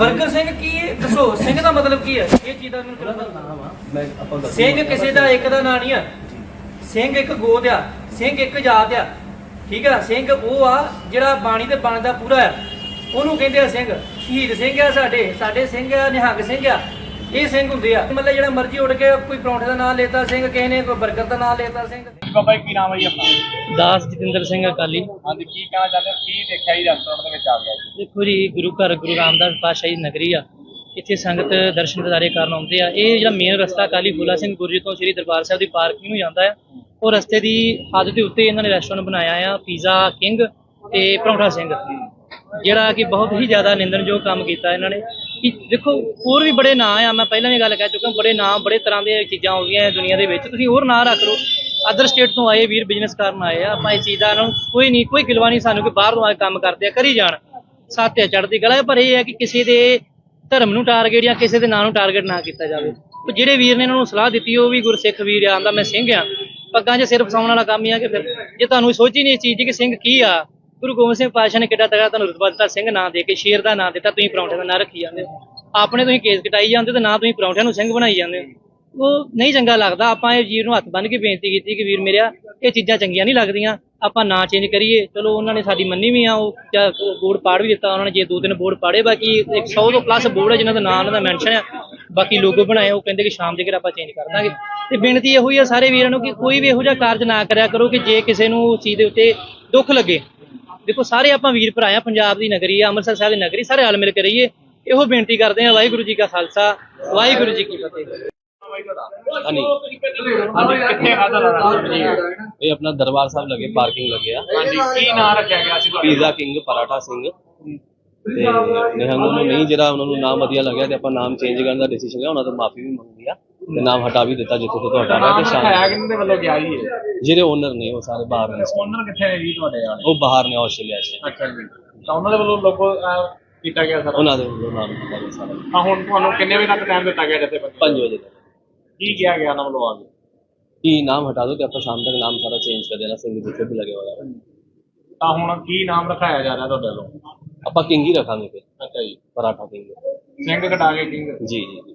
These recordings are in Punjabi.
ਬਰਗਰ ਸਿੰਘ ਕੀ ਹੈ? ਦੱਸੋ ਸਿੰਘ ਦਾ ਮਤਲਬ ਕੀ ਹੈ? ਇਹ ਚੀਜ਼ ਦਾ ਮੈਨੂੰ ਥੋੜ੍ਹਾ ਪਤਾ? ਮੈਂ ਆਪਾਂ ਦੱਸ ਸਿੰਘ ਕਿਸੇ ਦਾ ਇੱਕ ਦਾ ਨਾਂ ਨਹੀਂ ਆ। ਸਿੰਘ ਇੱਕ ਗੋਤ ਆ ਸਿੰਘ ਇੱਕ ਜਾਤ ਆ। ਠੀਕ ਆ ਸਿੰਘ ਉਹ ਆ ਜਿਹੜਾ ਬਾਣੀ ਤੇ ਬਣਦਾ ਪੂਰਾ ਆ। ਉਹਨੂੰ ਕਹਿੰਦੇ ਆ ਸਿੰਘ। ਸ਼ਹੀਦ ਸਿੰਘ ਆ ਸਾਡੇ ਸਾਡੇ ਸਿੰਘ ਆ ਨਿਹੰਗ ਸਿੰਘ ਆ। ਇਹ ਸਿੰਘ ਹੁੰਦੇ ਆ। ਮਤਲਬ ਜਿਹੜਾ ਮਰਜ਼ੀ ਉੱਡ ਕੇ ਕੋਈ ਪਰੌਂਠੇ ਦਾ ਨਾਮ ਲੈਤਾ ਸਿੰਘ ਕਿਸੇ ਨੇ ਕੋਈ ਬਰਗਰ ਦਾ ਨਾਮ ਲੈਤਾ ਸਿੰਘ। ਬਾਬਾ ਜੀ ਕੀ ਨਾਮ ਹੈ ਜੀ ਆਪਣਾ? ਦਾਸ ਜਤਿੰਦਰ ਸਿੰਘ ਅਕਾਲੀ। ਹਾਂਜੀ ਕੀ ਕਹਿਣਾ ਚਾਹੁੰਦੇ ਹੋ? ਕੀ ਦੇਖਿਆ ਜੀ ਰੈਸਟੋਰੈਂਟ ਦੇ ਵਿੱਚ ਆ ਗਿਆ ਜੀ? ਦੇਖੋ ਜੀ ਗੁਰੂ ਘਰ ਗੁਰੂ ਰਾਮਦਾਸ ਪਾਤਸ਼ਾਹੀ ਨਗਰੀ ਆ। ਇੱਥੇ ਸੰਗਤ ਦਰਸ਼ਨ ਦਿਦਾਰੇ ਕਰਨ ਆਉਂਦੇ ਆ। ਇਹ ਜਿਹੜਾ ਮੇਨ ਰਸਤਾ ਅਕਾਲੀ ਫੂਲਾ ਸਿੰਘ ਗੁਰੂ ਜੀ ਤੋਂ ਸ੍ਰੀ ਦਰਬਾਰ ਸਾਹਿਬ ਦੀ ਪਾਰਕਿੰਗ ਨੂੰ ਜਾਂਦਾ ਆ। ਉਹ ਰਸਤੇ ਦੀ ਹੱਦ ਦੇ ਉੱਤੇ ਇਹਨਾਂ ਨੇ ਰੈਸਟੋਰੈਂਟ ਬਣਾਇਆ ਆ ਪੀਜ਼ਾ ਕਿੰਗ ਤੇ ਪਰੌਂਠਾ ਸਿੰਘ। ਜਿਹੜਾ ਕਿ ਬਹੁਤ ਹੀ ਜ਼ਿਆਦਾ ਨਿੰਦਣਯੋਗ ਕੰਮ ਕੀਤਾ ਇਹਨਾਂ ਨੇ। ਕਿ ਦੇਖੋ, ਹੋਰ ਵੀ ਬੜੇ ਨਾਂ ਆ, ਮੈਂ ਪਹਿਲਾਂ ਵੀ ਗੱਲ ਕਹਿ ਚੁੱਕਾ, ਬੜੇ ਨਾਂ, ਬੜੇ ਤਰ੍ਹਾਂ ਦੀਆਂ ਚੀਜ਼ਾਂ ਆਉਂਦੀਆਂ ਦੁਨੀਆ ਦੇ ਵਿੱਚ। ਤੁਸੀਂ ਹੋਰ ਨਾਂ ਰੱਖ ਲਓ। ਅਦਰ ਸਟੇਟ ਤੋਂ ਆਏ, ਵੀਰ ਬਿਜ਼ਨਸ ਕਰਨ ਆਏ ਆ, ਆਪਾਂ ਇਸ ਚੀਜ਼ ਦਾ ਇਹਨਾਂ ਨੂੰ ਕੋਈ ਨਹੀਂ, ਕੋਈ ਗਿਲਵਾ ਨਹੀਂ ਸਾਨੂੰ ਕਿ ਬਾਹਰ ਤੋਂ ਆ ਕੰਮ ਕਰਦੇ ਆ, ਕਰੀ ਜਾਣ। ਸਾਥ ਸਾਥਿਆ ਚੜ੍ਹਦੀ ਗਲਾ ਪਰ ਇਹ ਹੈ ਕਿ ਕਿਸੇ ਦੇ ਧਰਮ ਨੂੰ ਟਾਰਗੇਟ ਜਾਂ ਕਿਸੇ ਦੇ ਨਾਂ ਨੂੰ ਟਾਰਗੇਟ ਨਾ ਕੀਤਾ ਜਾਵੇ। ਜਿਹੜੇ ਵੀਰ ਨੇ ਇਹਨਾਂ ਨੂੰ ਸਲਾਹ ਦਿੱਤੀ, ਉਹ ਵੀ ਗੁਰਸਿੱਖ ਵੀਰ ਆ ਆਂਦਾ ਮੈਂ ਸਿੰਘ ਆ। ਪੱਗਾਂ 'ਚ ਸਿਰ ਫਸਾਉਣ ਵਾਲਾ ਕੰਮ ਹੀ ਆ ਕਿ ਫਿਰ, ਜੇ ਤੁਹਾਨੂੰ ਸੋਚੀ ਹੀ ਨਹੀਂ ਇਸ ਚੀਜ਼ ਦੀ ਕਿ ਸਿੰਘ ਕੀ ਆ ਗੁਰੂ ਗੋਬਿੰਦ ਸਿੰਘ ਪਾਤਸ਼ਾਹ ਨੇ ਕਿੱਡਾ ਤਗੜਾ ਤੁਹਾਨੂੰ ਰੁਤਬਾ ਸਿੰਘ ਨਾਂ ਦੇ ਕੇ, ਸ਼ੇਰ ਦਾ ਨਾਂ ਦਿੱਤਾ, ਤੁਸੀਂ ਪਰੌਂਠੇ ਦਾ ਨਾਂ ਰੱਖੀ ਜਾਂਦੇ ਹੋ। ਆਪਣੇ ਤੁਸੀਂ ਕੇਸ ਕਟਾਈ ਜਾਂਦੇ ਤੇ ਨਾ ਤੁਸੀਂ ਪਰੌਂਠਿਆਂ ਨੂੰ ਸਿੰਘ ਬਣਾਈ ਜਾਂਦੇ ਹੋ। ਉਹ ਨਹੀਂ ਚੰਗਾ ਲੱਗਦਾ, ਆਪਾਂ ਇਹ ਵੀਰ ਨੂੰ ਹੱਥ ਬੰਨ ਕੇ ਬੇਨਤੀ ਕੀਤੀ ਕਿ ਵੀਰ ਮੇਰਿਆ, ਇਹ ਚੀਜ਼ਾਂ ਚੰਗੀਆਂ ਨਹੀਂ ਲੱਗਦੀਆਂ, ਆਪਾਂ ਨਾਂ ਚੇਂਜ ਕਰੀਏ। ਚਲੋ ਉਹਨਾਂ ਨੇ ਸਾਡੀ ਮੰਨੀ ਵੀ ਆ, ਉਹ ਜਾਂ ਬੋਰਡ ਪਾੜ ਵੀ ਦਿੱਤਾ, ਉਹਨਾਂ ਨੇ ਜੇ ਦੋ ਤਿੰਨ ਬੋਰਡ ਪਾੜੇ, ਬਾਕੀ 100 ਤੋਂ ਪਲੱਸ ਬੋਰਡ ਹੈ ਜਿਨ੍ਹਾਂ ਦਾ ਨਾਂ ਉਹਨਾਂ ਦਾ ਮੈਂਸ਼ਨ ਆ। ਬਾਕੀ ਲੋਗੋ ਬਣਾਏ, ਉਹ ਕਹਿੰਦੇ ਕਿ ਸ਼ਾਮ ਦੇ ਘਰ ਆਪਾਂ ਚੇਂਜ ਕਰ ਦਾਂਗੇ। ਤੇ ਬੇਨਤੀ ਇਹੋ ਹੀ ਆ ਸਾਰੇ ਵੀਰਾਂ ਨੂੰ ਕਿ ਕੋਈ ਵੀ ਇਹੋ ਜਿਹਾ ਕਾਰਜ ਨਾ ਕਰਿਆ ਕਰੋ ਕਿ ਜੇ ਕਿਸੇ ਨੂੰ ਉਸ ਚੀਜ਼ ਦੇ ਉੱਤੇ ਦੁੱਖ ਲੱਗੇ ਦੇਖੋ ਸਾਰੇ ਆਪਾਂ ਵੀਰ ਭਰਾ ਆ ਪੰਜਾਬ ਦੀ ਨਗਰੀ ਆ ਅੰਮ੍ਰਿਤਸਰ ਸਾਹਿਬ ਦੀ ਨਗਰੀ ਸਾਰੇ ਰਲ ਮਿਲ ਕੇ ਰਹੀਏ। ਇਹੋ ਬੇਨਤੀ ਕਰਦੇ ਆ ਵਾਹਿਗੁਰੂ ਜੀ ਕਾ ਖਾਲਸਾ ਵਾਹਿਗੁਰੂ ਜੀ ਕੀ ਫਤਿਹ। ਹਾਂਜੀ। ਕਿੱਥੇ ਜੀ ਇਹ ਆਪਣਾ ਦਰਬਾਰ ਸਾਹਿਬ ਲੱਗੇ ਪਾਰਕਿੰਗ ਲੱਗੇ ਆ। ਹਾਂਜੀ ਕੀ ਨਾਮ ਰੱਖਿਆ ਗਿਆ ਸੀ ਤੁਹਾਡਾ? Pizza king Paratha Singh. ਤੇ ਨਿਹੰਗ ਨੂੰ ਨਹੀਂ ਜਿਹੜਾ ਉਹਨਾਂ ਨੂੰ ਨਾਮ ਵਧੀਆ ਲੱਗਿਆ ਤੇ ਆਪਾਂ ਨਾਮ ਚੇਂਜ ਕਰਨ ਦਾ ਡਿਸੀਜਨ ਲਿਆ ਉਹਨਾਂ ਤੋਂ ਮਾਫੀ ਵੀ ਮੰਗੀ ਆ। ਨਾਮ ਹਟਾ ਵੀ ਦਿੱਤਾ ਜਿੱਥੋਂ ਤੋਂ ਤੁਹਾਡਾ ਹੈ ਤੇ ਹੈ ਸ਼ਾਮ ਕਿੰਨੇ ਦੇ ਵੱਲੋਂ ਗਿਆ ਜੀ ਇਹ? ਜਿਹੜੇ ਓਨਰ ਨੇ ਉਹ ਸਾਰੇ ਬਾਹਰ ਨੇ। ਓਨਰ ਕਿੱਥੇ ਹੈ ਜੀ ਤੁਹਾਡੇ ਵਾਲੇ? ਉਹ ਬਾਹਰ ਨੇ ਆਸਟ੍ਰੇਲੀਆ 'ਚ। ਅੱਛਾ ਜੀ। ਤਾਂ ਉਹਨਾਂ ਦੇ ਵੱਲੋਂ ਲੋਗੋ ਕੀਤਾ ਗਿਆ ਸਰ? ਉਹਨਾਂ ਦੇ ਵੱਲੋਂ ਨਾਮ ਦਿੱਤਾ ਗਿਆ ਸਾਰਾ। ਤਾਂ ਹੁਣ ਤੁਹਾਨੂੰ ਕਿੰਨੇ ਵਜੇ ਤੱਕ ਟਾਈਮ ਦਿੱਤਾ ਗਿਆ ਜੱਥੇ 5 ਵਜੇ ਤੱਕ। ਕੀ ਕਿਹਾ ਗਿਆ ਉਹਨਾਂ ਵੱਲੋਂ ਆ ਕੇ? ਕੀ ਨਾਮ ਹਟਾ ਦੋ ਤੇ ਆਪਾਂ ਸ਼ਾਮ ਤੱਕ ਨਾਮ ਸਾਰਾ ਚੇਂਜ ਕਰ ਦੇਣਾ ਸਿੰਘ ਜਿੱਥੇ ਵੀ ਲੱਗੇ ਹੋਇਆ ਹੈ। ਤਾਂ ਹੁਣ ਕੀ ਨਾਮ ਰਖਾਇਆ ਜਾ ਰਿਹਾ ਤੁਹਾਡੇ ਵੱਲੋਂ? ਆਪਾਂ ਕਿੰਗ ਹੀ ਰੱਖਾਂਗੇ ਫਿਰ। ਅੱਛਾ ਜੀ। ਪਰਾਠਾ ਕਿੰਗ। ਸਿੰਘ ਕਟਾ ਕੇ ਕਿੰਗ? ਜੀ ਜੀ ਜੀ।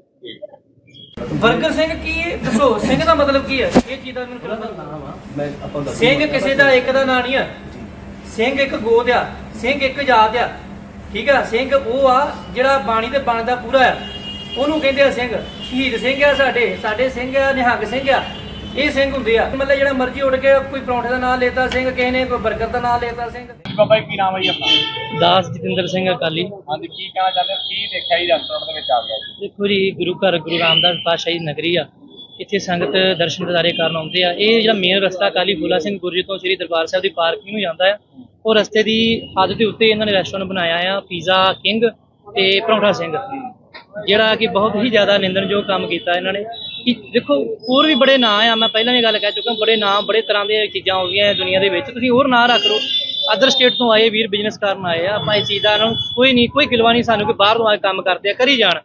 ਬਰਗਰ ਸਿੰਘ ਕੀ ਹੈ? ਦੱਸੋ ਸਿੰਘ ਦਾ ਮਤਲਬ ਕੀ ਹੈ? ਇਹ ਚੀਜ਼ ਦਾ ਮੈਨੂੰ ਪਤਾ? ਮੈਂ ਆਪਾਂ ਦੱਸ ਸਿੰਘ ਕਿਸੇ ਦਾ ਇੱਕ ਦਾ ਨਾਂ ਨਹੀਂ ਆ। ਸਿੰਘ ਇੱਕ ਗੋਤ ਆ ਸਿੰਘ ਇੱਕ ਜਾਤ ਆ। ਠੀਕ ਆ? ਸਿੰਘ ਉਹ ਆ ਜਿਹੜਾ ਬਾਣੀ ਤੇ ਬਣਦਾ ਪੂਰਾ ਆ। ਉਹਨੂੰ ਕਹਿੰਦੇ ਆ ਸਿੰਘ। ਸ਼ਹੀਦ ਸਿੰਘ ਆ ਸਾਡੇ ਸਾਡੇ ਸਿੰਘ ਆ ਨਿਹੰਗ ਸਿੰਘ ਆ। ਇਹ ਸਿੰਘ ਹੁੰਦੇ ਆ। ਮਤਲਬ ਜਿਹੜਾ ਮਰਜ਼ੀ ਉੱਡ ਕੇ ਕੋਈ ਪਰੌਂਠੇ ਦਾ ਨਾਮ ਲੈਤਾ ਸਿੰਘ ਕਿਸੇ ਨੇ ਕੋਈ ਬਰਗਰ ਦਾ ਨਾਮ ਲੈਤਾ ਸਿੰਘ। ਬਾਬਾ ਜੀ ਕੀ ਨਾਮ ਹੈ ਜੀ ਆਪਣਾ? ਦਾਸ ਜਤਿੰਦਰ ਸਿੰਘ ਅਕਾਲੀ। ਹਾਂਜੀ ਕੀ ਕਹਿਣਾ ਚਾਹੁੰਦੇ ਹੋ? ਕੀ ਦੇਖਿਆ ਜੀ ਰੈਸਟੋਰੈਂਟ ਦੇ ਵਿੱਚ ਆ ਗਿਆ ਜੀ? ਦੇਖੋ ਜੀ ਗੁਰੂ ਘਰ ਗੁਰੂ ਰਾਮਦਾਸ ਪਾਤਸ਼ਾਹੀ ਨਗਰੀ ਆ। ਇੱਥੇ ਸੰਗਤ ਦਰਸ਼ਨ ਦਿਦਾਰੇ ਕਰਨ ਆਉਂਦੇ ਆ। ਇਹ ਜਿਹੜਾ ਮੇਨ ਰਸਤਾ ਅਕਾਲੀ ਫੂਲਾ ਸਿੰਘ ਗੁਰੂ ਜੀ ਤੋਂ ਸ੍ਰੀ ਦਰਬਾਰ ਸਾਹਿਬ ਦੀ ਪਾਰਕਿੰਗ ਨੂੰ ਜਾਂਦਾ ਆ। ਉਹ ਰਸਤੇ ਦੀ ਹੱਦ ਦੇ ਉੱਤੇ ਇਹਨਾਂ ਨੇ ਰੈਸਟੋਰੈਂਟ ਬਣਾਇਆ ਆ ਪੀਜ਼ਾ ਕਿੰਗ ਤੇ ਪਰੌਂਠਾ ਸਿੰਘ। ਜਿਹੜਾ ਕਿ ਬਹੁਤ ਹੀ ਜ਼ਿਆਦਾ ਨਿੰਦਣਯੋਗ ਕੰਮ ਕੀਤਾ ਇਹਨਾਂ ਨੇ। ਕਿ ਦੇਖੋ, ਹੋਰ ਵੀ ਬੜੇ ਨਾਂ ਆ, ਮੈਂ ਪਹਿਲਾਂ ਵੀ ਗੱਲ ਕਹਿ ਚੁੱਕਾ, ਬੜੇ ਨਾਂ, ਬੜੇ ਤਰ੍ਹਾਂ ਦੀਆਂ ਚੀਜ਼ਾਂ ਆਉਂਦੀਆਂ ਦੁਨੀਆ ਦੇ ਵਿੱਚ। ਤੁਸੀਂ ਹੋਰ ਨਾਂ ਰੱਖ ਲਓ। ਅਦਰ ਸਟੇਟ ਤੋਂ ਆਏ, ਵੀਰ ਬਿਜ਼ਨਸ ਕਰਨ ਆਏ ਆ, ਆਪਾਂ ਇਸ ਚੀਜ਼ ਦਾ ਇਹਨਾਂ ਨੂੰ ਕੋਈ ਨਹੀਂ, ਕੋਈ ਗਿਲਵਾ ਨਹੀਂ ਸਾਨੂੰ ਕਿ ਬਾਹਰ ਤੋਂ ਆ ਕੇ ਕੰਮ ਕਰਦੇ ਆ, ਕਰੀ ਜਾਣ।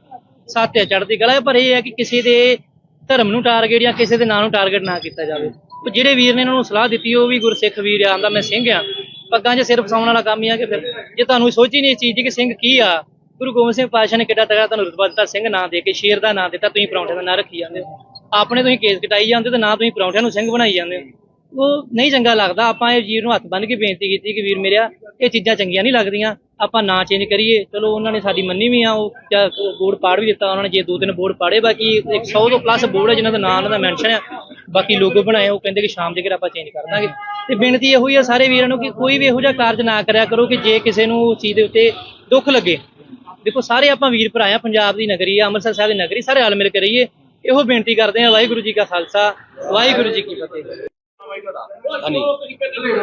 ਸਾਥਿਆ ਚੜ੍ਹਦੀ ਕਲਾ ਪਰ ਇਹ ਹੈ ਕਿ ਕਿਸੇ ਦੇ ਧਰਮ ਨੂੰ ਟਾਰਗੇਟ ਜਾਂ ਕਿਸੇ ਦੇ ਨਾਂ ਨੂੰ ਟਾਰਗੇਟ ਨਾ ਕੀਤਾ ਜਾਵੇ। ਜਿਹੜੇ ਵੀਰ ਨੇ ਇਹਨਾਂ ਨੂੰ ਸਲਾਹ ਦਿੱਤੀ, ਉਹ ਵੀ ਗੁਰਸਿੱਖ ਵੀਰ ਆ, ਆਂਦਾ ਮੈਂ ਸਿੰਘ ਆ। ਪੱਗਾਂ 'ਚ ਸਿਰ ਫਸਾਉਣ ਵਾਲਾ ਕੰਮ ਹੀ ਆ ਕਿ ਫਿਰ ਜੇ ਤੁਹਾਨੂੰ ਸੋਚੀ ਹੀ ਨਹੀਂ ਇਸ ਚੀਜ਼ ਦੀ ਕਿ ਸਿੰਘ ਕੀ ਆ ਗੁਰੂ ਗੋਬਿੰਦ ਸਿੰਘ ਪਾਤਸ਼ਾਹ ਨੇ ਕਿੱਡਾ ਤਗੜਾ ਤੁਹਾਨੂੰ ਰੁਤਬਾ ਦਿੱਤਾ, ਸਿੰਘ ਨਾਂ ਦੇ ਕੇ, ਸ਼ੇਰ ਦਾ ਨਾਂ ਦਿੱਤਾ, ਤੁਸੀਂ ਪਰੌਂਠੇ ਦਾ ਨਾਂ ਰੱਖੀ ਜਾਂਦੇ ਹੋ। ਆਪਣੇ ਤੁਸੀਂ ਕੇਸ ਕਟਾਈ ਜਾਂਦੇ ਤੇ ਨਾ ਤੁਸੀਂ ਪਰੌਂਠਿਆਂ ਨੂੰ ਸਿੰਘ ਬਣਾਈ ਜਾਂਦੇ ਹੋ। ਉਹ ਨਹੀਂ ਚੰਗਾ ਲੱਗਦਾ, ਆਪਾਂ ਇਹ ਵੀਰ ਨੂੰ ਹੱਥ ਬੰਨ੍ਹ ਕੇ ਬੇਨਤੀ ਕੀਤੀ ਕਿ ਵੀਰ ਮੇਰਿਆ, ਇਹ ਚੀਜ਼ਾਂ ਚੰਗੀਆਂ ਨਹੀਂ ਲੱਗਦੀਆਂ, ਆਪਾਂ ਨਾਂ ਚੇਂਜ ਕਰੀਏ। ਚਲੋ, ਉਹਨਾਂ ਨੇ ਸਾਡੀ ਮੰਨੀ ਵੀ ਆ, ਉਹ ਜਾਂ ਬੋਰਡ ਪਾੜ ਵੀ ਦਿੱਤਾ, ਉਹਨਾਂ ਨੇ ਜੇ ਦੋ ਤਿੰਨ ਬੋਰਡ ਪਾੜੇ, ਬਾਕੀ 100 ਤੋਂ ਪਲੱਸ ਬੋਰਡ ਹੈ ਜਿਨ੍ਹਾਂ ਦਾ ਨਾਂ ਉਹਨਾਂ ਦਾ ਮੈਂਸ਼ਨ ਆ। ਬਾਕੀ ਲੋਗੋ ਬਣਾਏ, ਉਹ ਕਹਿੰਦੇ ਕਿ ਸ਼ਾਮ ਦੇ ਘਰ ਆਪਾਂ ਚੇਂਜ ਕਰ ਦਾਂਗੇ। ਤੇ ਬੇਨਤੀ ਇਹੋ ਹੀ ਆ ਸਾਰੇ ਵੀਰਾਂ ਨੂੰ ਕਿ ਕੋਈ ਵੀ ਇਹੋ ਜਿਹਾ ਕਾਰਜ ਨਾ ਕਰਿਆ ਕਰੋ ਕਿ ਜੇ ਕਿਸੇ ਨੂੰ ਉਸ ਚੀਜ਼ ਦੇ ਉੱਤੇ ਦੁੱਖ ਲੱਗੇ ਦੇਖੋ ਸਾਰੇ ਆਪਾਂ ਵੀਰ ਭਰਾ ਆ ਪੰਜਾਬ ਦੀ ਨਗਰੀ ਆ ਅੰਮ੍ਰਿਤਸਰ ਸਾਹਿਬ ਦੀ ਨਗਰੀ ਸਾਰੇ ਰਲ ਮਿਲ ਕੇ ਰਹੀਏ। ਇਹੋ ਬੇਨਤੀ ਕਰਦੇ ਆ ਵਾਹਿਗੁਰੂ ਜੀ ਕਾ ਖਾਲਸਾ ਵਾਹਿਗੁਰੂ ਜੀ ਕੀ ਫਤਿਹ। ਹਨੀ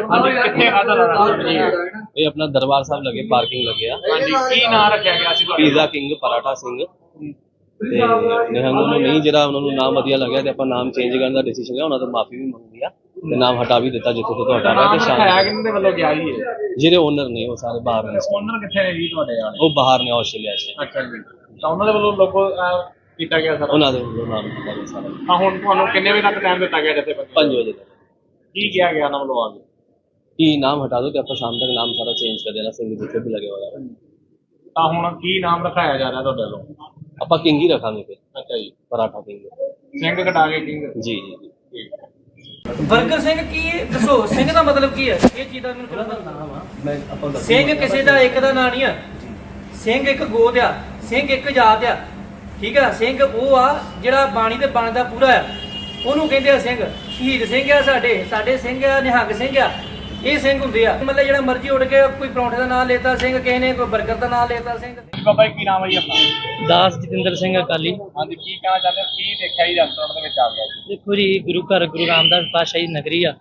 ਹਾਂਜੀ ਕਿੱਥੇ ਖਾਦਾ ਰੈਸਟੋਰੈਂਟ ਜੀ? ਇਹ ਆਪਣਾ ਦਰਬਾਰ ਸਾਹਿਬ ਲੱਗੇ ਪਾਰਕਿੰਗ ਲੱਗੇ ਆ। ਹਾਂਜੀ ਕੀ ਨਾਮ ਰੱਖਿਆ ਗਿਆ ਸੀ ਤੁਹਾਡਾ? Pizza king Paratha Singh. ਤੇ ਨਿਹੰਗ ਨੂੰ ਨਹੀਂ ਜਿਹੜਾ ਉਹਨਾਂ ਨੂੰ ਨਾਮ ਵਧੀਆ ਲੱਗਿਆ ਤੇ ਆਪਾਂ ਨਾਮ ਚੇਂਜ ਕਰਨ ਦਾ ਡਿਸੀਜਨ ਲਿਆ ਉਹਨਾਂ ਤੋਂ ਮਾਫੀ ਵੀ ਮੰਗੀ ਆ। ਨਾਮ ਹਟਾ ਵੀ ਦਿੱਤਾ ਜਿੱਥੋਂ ਤੋਂ ਤੁਹਾਡਾ ਹੈ ਤੇ ਹੈ ਸ਼ਾਮ ਕਿੰਨੇ ਦੇ ਵੱਲੋਂ ਗਿਆ ਜੀ ਇਹ? ਜਿਹੜੇ ਓਨਰ ਨੇ ਉਹ ਸਾਰੇ ਬਾਹਰ ਨੇ। ਓਨਰ ਕਿੱਥੇ ਹੈ ਜੀ ਤੁਹਾਡੇ ਵਾਲੇ? ਉਹ ਬਾਹਰ ਨੇ ਆਸਟ੍ਰੇਲੀਆ 'ਚ। ਅੱਛਾ ਜੀ। ਤਾਂ ਉਹਨਾਂ ਦੇ ਵੱਲੋਂ ਲੋਗੋ ਕੀਤਾ ਗਿਆ ਸਰ? ਉਹਨਾਂ ਦੇ ਵੱਲੋਂ ਨਾਮ ਦਿੱਤਾ ਗਿਆ ਸਾਰਾ। ਤਾਂ ਹੁਣ ਤੁਹਾਨੂੰ ਕਿੰਨੇ ਵਜੇ ਤੱਕ ਟਾਈਮ ਦਿੱਤਾ ਗਿਆ ਜੱਥੇ 5 ਵਜੇ ਤੱਕ। ਕੀ ਕਿਹਾ ਗਿਆ ਉਹਨਾਂ ਵੱਲੋਂ ਆ ਕੇ? ਕੀ ਨਾਮ ਹਟਾ ਦੋ ਤੇ ਆਪਾਂ ਸ਼ਾਮ ਤੱਕ ਨਾਮ ਸਾਰਾ ਚੇਂਜ ਕਰ ਦੇਣਾ ਸਿੰਘ ਜਿੱਥੇ ਵੀ ਲੱਗੇ ਹੋਇਆ। ਹੈ। ਤਾਂ ਹੁਣ ਕੀ ਨਾਮ ਰਖਾਇਆ ਜਾ ਰਿਹਾ ਤੁਹਾਡੇ ਵੱਲੋਂ? ਆਪਾਂ ਕਿੰਗ ਹੀ ਰੱਖਾਂਗੇ ਫਿਰ। ਅੱਛਾ ਜੀ। ਪਰਾਠਾ ਕਿੰਗ। ਸਿੰਘ ਕਟਾ ਕੇ ਕਿੰਗ? ਜੀ ਜੀ। ਬਰਗਰ ਸਿੰਘ ਕੀ ਦੱਸੋ, ਸਿੰਘ ਦਾ ਮਤਲਬ ਕੀ ਹੈ? ਇਹ ਚੀਜ਼ ਦਾ ਮੈਨੂੰ ਪਤਾ ਨਾਮ ਮੈਂ ਆਪਾਂ ਦੱਸ ਸਿੰਘ ਕਿਸੇ ਦਾ ਇੱਕ ਦਾ ਨਾਂ ਨਹੀਂ ਆ। ਸਿੰਘ ਇੱਕ ਗੋਤ ਆ, ਸਿੰਘ ਇੱਕ ਜਾਤ ਆ। ਠੀਕ ਆ, ਸਿੰਘ ਉਹ ਆ ਜਿਹੜਾ ਬਾਣੀ ਤੇ ਬਣਦਾ ਪੂਰਾ ਆ। ਉਹਨੂੰ ਕਹਿੰਦੇ ਆ ਸਿੰਘ, ਸ਼ਹੀਦ ਸਿੰਘ ਆ ਸਾਡੇ ਸਾਡੇ ਸਿੰਘ ਆ, ਨਿਹੰਗ ਸਿੰਘ ਆ। ਇਹ ਸਿੰਘ ਹੁੰਦੇ ਆ। ਮਤਲਬ ਜਿਹੜਾ ਮਰਜ਼ੀ ਉੱਡ ਕੇ ਕੋਈ ਪਰੌਂਠੇ ਦਾ ਨਾਮ ਲੇਤਾ ਸਿੰਘ ਕਿਸੇ ਨੇ ਕੋਈ 버ਗਰ ਦਾ ਨਾਮ ਲੇਤਾ ਸਿੰਘ। ਬਾਬਾ ਜੀ ਕੀ ਨਾਮ ਹੈ ਜੀ ਆਪਣਾ? ਦਾਸ ਜਤਿੰਦਰ ਸਿੰਘ ਅਕਾਲੀ। ਹਾਂਜੀ ਕੀ ਕਹਿਣਾ ਚਾਹੁੰਦੇ ਹੋ? ਕੀ ਦੇਖਿਆ ਜੀ ਰੈਸਟੋਰੈਂਟ ਦੇ ਵਿੱਚ ਆ ਗਿਆ ਜੀ? ਦੇਖੋ ਜੀ ਗੁਰੂ ਘਰ ਗੁਰੂ ਰਾਮਦਾਸ ਪਾਤਸ਼ਾਹੀ ਨਗਰੀ ਆ।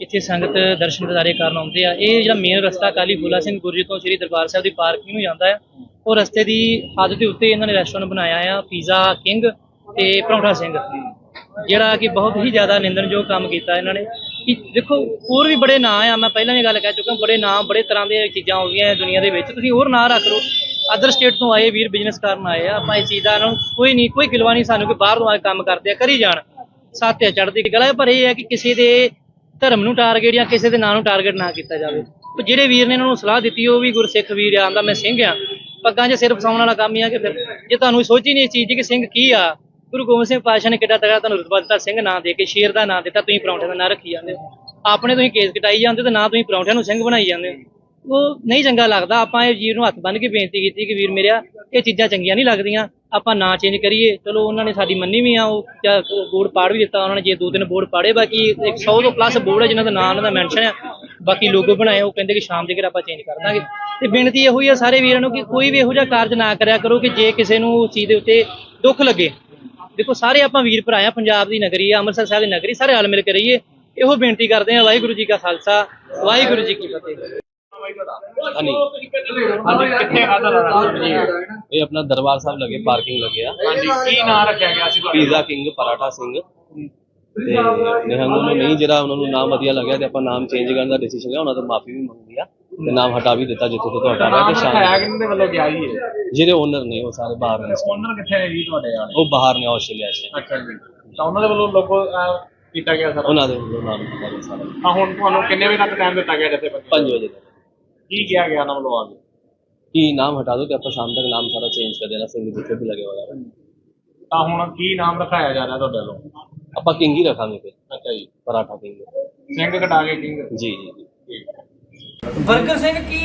ਇੱਥੇ ਸੰਗਤ ਦਰਸ਼ਨ ਦਿਦਾਰੇ ਕਰਨ ਆਉਂਦੇ ਆ। ਇਹ ਜਿਹੜਾ ਮੇਨ ਰਸਤਾ ਕਾਲੀ ਫੂਲਾ ਸਿੰਘ ਗੁਰਜੀ ਤੋਂ ਸ੍ਰੀ ਦਰਬਾਰ ਸਾਹਿਬ ਦੀ ਪਾਰਕਿੰਗ ਨੂੰ ਜਾਂਦਾ ਆ। ਉਹ ਰਸਤੇ ਦੀ ਹੱਦ ਦੇ ਉੱਤੇ ਇਹਨਾਂ ਨੇ ਰੈਸਟੋਰੈਂਟ ਬਣਾਇਆ ਆ ਪੀਜ਼ਾ ਕਿੰਗ ਤੇ ਪਰੌਂਠਾ ਸਿੰਘ। ਜਿਹੜਾ ਕਿ ਬਹੁਤ ਹੀ ਜ਼ਿਆਦਾ ਨਿੰਦਣਯੋਗ ਕੰਮ ਕੀਤਾ ਇਹਨਾਂ ਨੇ। ਕਿ ਦੇਖੋ, ਹੋਰ ਵੀ ਬੜੇ ਨਾਂ ਆ, ਮੈਂ ਪਹਿਲਾਂ ਵੀ ਗੱਲ ਕਹਿ ਚੁੱਕਾ, ਬੜੇ ਨਾਂ, ਬੜੇ ਤਰ੍ਹਾਂ ਦੀਆਂ ਚੀਜ਼ਾਂ ਆਉਂਦੀਆਂ ਗਈਆਂ ਦੁਨੀਆ ਦੇ ਵਿੱਚ। ਤੁਸੀਂ ਹੋਰ ਨਾਂ ਰੱਖ ਲਓ। ਅਦਰ ਸਟੇਟ ਤੋਂ ਆਏ, ਵੀਰ ਬਿਜ਼ਨਸ ਕਰਨ ਆਏ ਆ, ਆਪਾਂ ਇਹ ਚੀਜ਼ ਦਾ ਨੂੰ ਕੋਈ ਨਹੀਂ, ਕੋਈ ਗਿਲਵਾ ਨਹੀਂ ਸਾਨੂੰ ਕਿ ਬਾਹਰ ਤੋਂ ਆ ਕੇ ਕੰਮ ਕਰਦੇ ਆ, ਕਰੀ ਜਾਣ। ਸਾਥਿਆ ਚੜ੍ਹਦੀ ਗੱਲ ਹੈ, ਪਰ ਇਹ ਹੈ ਕਿ ਕਿਸੇ ਦੇ ਧਰਮ ਨੂੰ ਟਾਰਗੇਟ ਜਾਂ ਕਿਸੇ ਦੇ ਨਾਂ ਨੂੰ ਟਾਰਗੇਟ ਨਾ ਕੀਤਾ ਜਾਵੇ। ਉਹ ਜਿਹੜੇ ਵੀਰ ਨੇ ਇਹਨਾਂ ਨੂੰ ਸਲਾਹ ਦਿੱਤੀ, ਉਹ ਵੀ ਗੁਰਸਿੱਖ ਵੀਰ ਆ ਆਂਦਾ ਮੈਂ ਸਿੰਘ ਆ। ਪੱਗਾਂ 'ਚ ਸਿਰ ਫਸਾਉਣ ਵਾਲਾ ਕੰਮ ਹੀ ਆ ਕਿ ਫਿਰ, ਜੇ ਤੁਹਾਨੂੰ ਸੋਚੀ ਹੀ ਨਹੀਂ ਇਸ ਚੀਜ਼ ਦੀ ਕਿ ਸਿੰਘ ਕੀ ਆ ਗੁਰੂ ਗੋਬਿੰਦ ਸਿੰਘ ਪਾਤਸ਼ਾਹ ਨੇ ਕਿੱਡਾ ਤਗੜਾ ਤੁਹਾਨੂੰ ਰੁਤਬਾ ਦਿੱਤਾ, ਸਿੰਘ ਨਾਂ ਦੇ ਕੇ, ਸ਼ੇਰ ਦਾ ਨਾਂ ਦਿੱਤਾ, ਤੁਸੀਂ ਪਰੌਂਠੇ ਦਾ ਨਾਂ ਰੱਖੀ ਜਾਂਦੇ ਹੋ। ਆਪਣੇ ਤੁਸੀਂ ਕੇਸ ਕਟਾਈ ਜਾਂਦੇ ਤੇ ਨਾ ਤੁਸੀਂ ਪਰੌਂਠਿਆਂ ਨੂੰ ਸਿੰਘ ਬਣਾਈ ਜਾਂਦੇ ਹੋ। ਉਹ ਨਹੀਂ ਚੰਗਾ ਲੱਗਦਾ, ਆਪਾਂ ਇਹ ਵੀਰ ਨੂੰ ਹੱਥ ਬੰਨ ਕੇ ਬੇਨਤੀ ਕੀਤੀ ਕਿ ਵੀਰ ਮੇਰਿਆ, ਇਹ ਚੀਜ਼ਾਂ ਚੰਗੀਆਂ ਨਹੀਂ ਲੱਗਦੀਆਂ, ਆਪਾਂ ਨਾਂ ਚੇਂਜ ਕਰੀਏ। ਚਲੋ ਉਹਨਾਂ ਨੇ ਸਾਡੀ ਮੰਨੀ ਵੀ ਆ, ਉਹ ਜਾਂ ਬੋਰਡ ਪਾੜ ਵੀ ਦਿੱਤਾ, ਉਹਨਾਂ ਨੇ ਜੇ ਦੋ ਤਿੰਨ ਬੋਰਡ ਪਾੜੇ, ਬਾਕੀ 100 ਤੋਂ ਪਲੱਸ ਬੋਰਡ ਹੈ ਜਿਨ੍ਹਾਂ ਦਾ ਨਾਂ ਉਹਨਾਂ ਦਾ ਮੈਂਸ਼ਨ ਆ। ਬਾਕੀ ਲੋਗੋ ਬਣਾਏ, ਉਹ ਕਹਿੰਦੇ ਕਿ ਸ਼ਾਮ ਦੇ ਘਰ ਆਪਾਂ ਚੇਂਜ ਕਰ ਦਾਂਗੇ। ਤੇ ਬੇਨਤੀ ਇਹੋ ਹੀ ਆ ਸਾਰੇ ਵੀਰਾਂ ਨੂੰ ਕਿ ਕੋਈ ਵੀ ਇਹੋ ਜਿਹਾ ਕਾਰਜ ਨਾ ਕਰਿਆ ਕਰੋ ਕਿ ਜੇ ਕਿਸੇ ਨੂੰ ਉਸ ਚੀਜ਼ ਦੇ ਉੱਤੇ ਦੁੱਖ ਲੱਗੇ ਦੇਖੋ ਸਾਰੇ ਆਪਾਂ ਵੀਰ ਭਰਾ ਆ ਪੰਜਾਬ ਦੀ ਨਗਰੀ ਆ ਅੰਮ੍ਰਿਤਸਰ ਸਾਹਿਬ ਦੀ ਨਗਰੀ ਸਾਰੇ ਰਲ ਮਿਲ ਕੇ ਰਹੀਏ। ਇਹੋ ਬੇਨਤੀ ਕਰਦੇ ਆ ਵਾਹਿਗੁਰੂ ਜੀ ਕਾ ਖਾਲਸਾ ਵਾਹਿਗੁਰੂ ਜੀ ਕੀ ਫਤਿਹ। ਹਨੀ ਹਾਂਜੀ ਕਿੱਥੇ ਰੈਸਟੋਰੈਂਟ ਜੀ ਇਹ ਆਪਣਾ ਦਰਬਾਰ ਸਾਹਿਬ ਲੱਗੇ ਪਾਰਕਿੰਗ ਲੱਗੇ ਆ। ਹਾਂਜੀ ਕੀ ਨਾਮ ਰੱਖਿਆ ਗਿਆ ਸੀ ਪੀਜ਼ਾ ਕਿੰਗ ਪਰਾਠਾ ਸਿੰਘ। ਤੇ ਨਿਹੰਗ ਨੂੰ ਨਹੀਂ ਜਿਹੜਾ ਉਹਨਾਂ ਨੂੰ ਨਾਮ ਵਧੀਆ ਲੱਗਿਆ ਤੇ ਆਪਾਂ ਨਾਮ ਚੇਂਜ ਕਰਨ ਦਾ ਡਿਸੀਜਨ ਲਿਆ ਉਹਨਾਂ ਤੋਂ ਮਾਫੀ ਵੀ ਮੰਗੀ ਆ। ਨਾਮ ਹਟਾ ਵੀ ਦਿੱਤਾ ਜਿੱਥੋਂ ਤੋਂ ਤੁਹਾਡਾ ਨਾਮ ਹੈ ਤੇ ਸ਼ਾਮ ਕਿਹਦੇ ਵੱਲੋਂ ਗਿਆ ਜੀ ਇਹ? ਜਿਹੜੇ ਓਨਰ ਨੇ ਉਹ ਸਾਰੇ ਬਾਹਰ ਨੇ। ਓਨਰ ਕਿੱਥੇ ਨੇ ਜੀ ਤੁਹਾਡੇ ਵਾਲੇ? ਉਹ ਬਾਹਰ ਨੇ ਆਸਟ੍ਰੇਲੀਆ 'ਚ। ਅੱਛਾ ਜੀ। ਤਾਂ ਉਹਨਾਂ ਦੇ ਵੱਲੋਂ ਅਹ, ਕੀਤਾ ਗਿਆ ਸਰ? ਉਹਨਾਂ ਦੇ ਵੱਲੋਂ ਨਾਮ ਦਿੱਤਾ ਸਾਰਾ। ਤਾਂ ਹੁਣ ਤੁਹਾਨੂੰ ਕਿੰਨੇ ਵਜੇ ਤੱਕ ਟਾਈਮ ਦਿੱਤਾ ਗਿਆ ਜੱਥੇ 5 ਵਜੇ ਤੱਕ। ਕੀ ਕਿਹਾ ਗਿਆ ਉਹਨਾਂ ਵੱਲੋਂ ਆ ਕੇ? ਕੀ ਨਾਮ ਹਟਾ ਦੋ ਤੇ ਆਪਾਂ ਸ਼ਾਮ ਤੱਕ ਨਾਮ ਸਾਰਾ ਚੇਂਜ ਕਰ ਦੇਣਾ ਸਿੰਘ ਜਿੱਥੇ ਵੀ ਲੱਗੇ ਹੋਇਆ ਤਾਂ ਹੁਣ ਕੀ ਨਾਮ ਰਖਾਇਆ ਜਾ ਰਿਹਾ ਤੁਹਾਡੇ ਵੱਲੋਂ? ਆਪਾਂ ਕਿੰਗ ਹੀ ਰੱਖਾਂਗੇ ਫਿਰ। ਅੱਛਾ ਜੀ। ਪਰਾਠਾ ਕਿੰਗ। ਸਿੰਘ ਕਟਾ ਕੇ ਕਿੰਗ? ਜੀ ਜੀ ਜੀ। ਠੀਕ ਸਿੰਘ ਕੀ